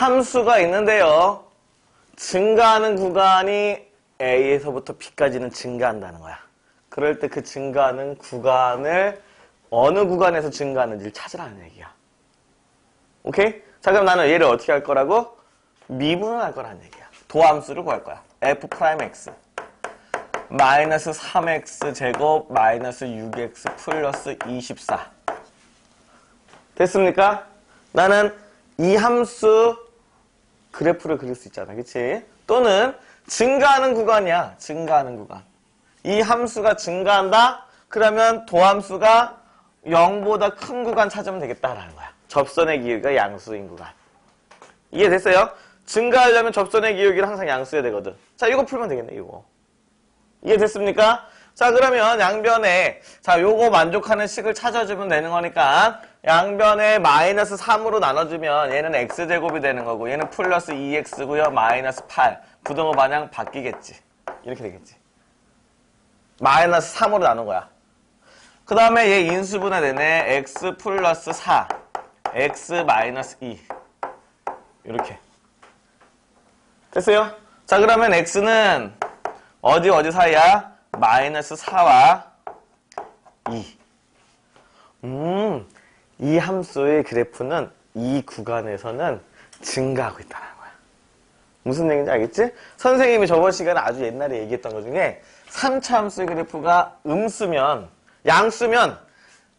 함수가 있는데요. 증가하는 구간이 A에서부터 B까지는 증가한다는 거야. 그럴 때 그 증가하는 구간을 어느 구간에서 증가하는지를 찾으라는 얘기야. 오케이? 자, 그럼 나는 얘를 어떻게 할 거라고? 미분을 할 거라는 얘기야. 도함수를 구할 거야. f 프라임 x. 마이너스 3x 제곱 마이너스 6x 플러스 24. 됐습니까? 나는 이 함수 그래프를 그릴 수 있잖아. 그치? 또는 증가하는 구간이야. 증가하는 구간. 이 함수가 증가한다? 그러면 도함수가 0보다 큰 구간 찾으면 되겠다라는 거야. 접선의 기울기가 양수인 구간. 이해됐어요? 증가하려면 접선의 기울기를 항상 양수해야 되거든. 자, 이거 풀면 되겠네, 이거. 이해됐습니까? 자, 그러면 양변에, 자, 요거 만족하는 식을 찾아주면 되는 거니까, 양변에 마이너스 3으로 나눠주면 얘는 x제곱이 되는 거고, 얘는 플러스 2x고요, 마이너스 8. 부등호 마냥 바뀌겠지. 이렇게 되겠지. 마이너스 3으로 나눈 거야. 그 다음에 얘 인수분해 되네. x 플러스 4, x 마이너스 2. 이렇게. 됐어요? 자, 그러면 x는 어디 어디 사이야? 마이너스 4와 2. 음, 이 함수의 그래프는 이 구간에서는 증가하고 있다는 거야. 무슨 얘기인지 알겠지? 선생님이 저번 시간에 아주 옛날에 얘기했던 것 중에 3차 함수의 그래프가 음수면, 양수면,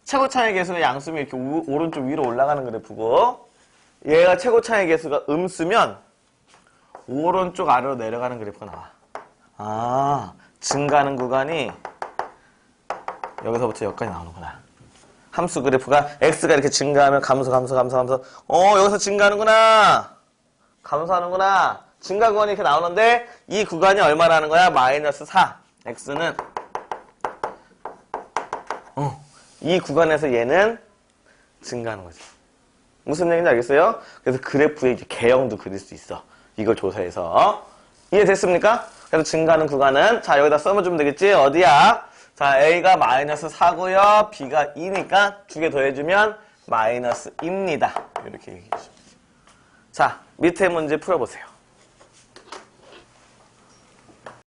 최고 차의 개수가 양수면 이렇게 우- 오른쪽 위로 올라가는 그래프고, 얘가 최고 차의 개수가 음수면, 오른쪽 아래로 내려가는 그래프가 나와. 아, 증가하는 구간이 여기서부터 여기까지 나오는구나. 함수 그래프가 x가 이렇게 증가하면 감소, 감소, 감소, 감소. 어, 여기서 증가하는구나. 감소하는구나. 증가 구간이 이렇게 나오는데 이 구간이 얼마라는 거야? 마이너스 4. x는 어, 이 구간에서 얘는 증가하는 거지. 무슨 얘기인지 알겠어요? 그래서 그래프의 개형도 그릴 수 있어. 이걸 조사해서. 이해됐습니까? 그래서 증가하는 구간은, 자, 여기다 써주면 되겠지? 어디야? 자, A가 마이너스 4고요. B가 2니까 두 개 더해주면 마이너스 2입니다. 이렇게 얘기해 주시면 자, 밑에 문제 풀어보세요.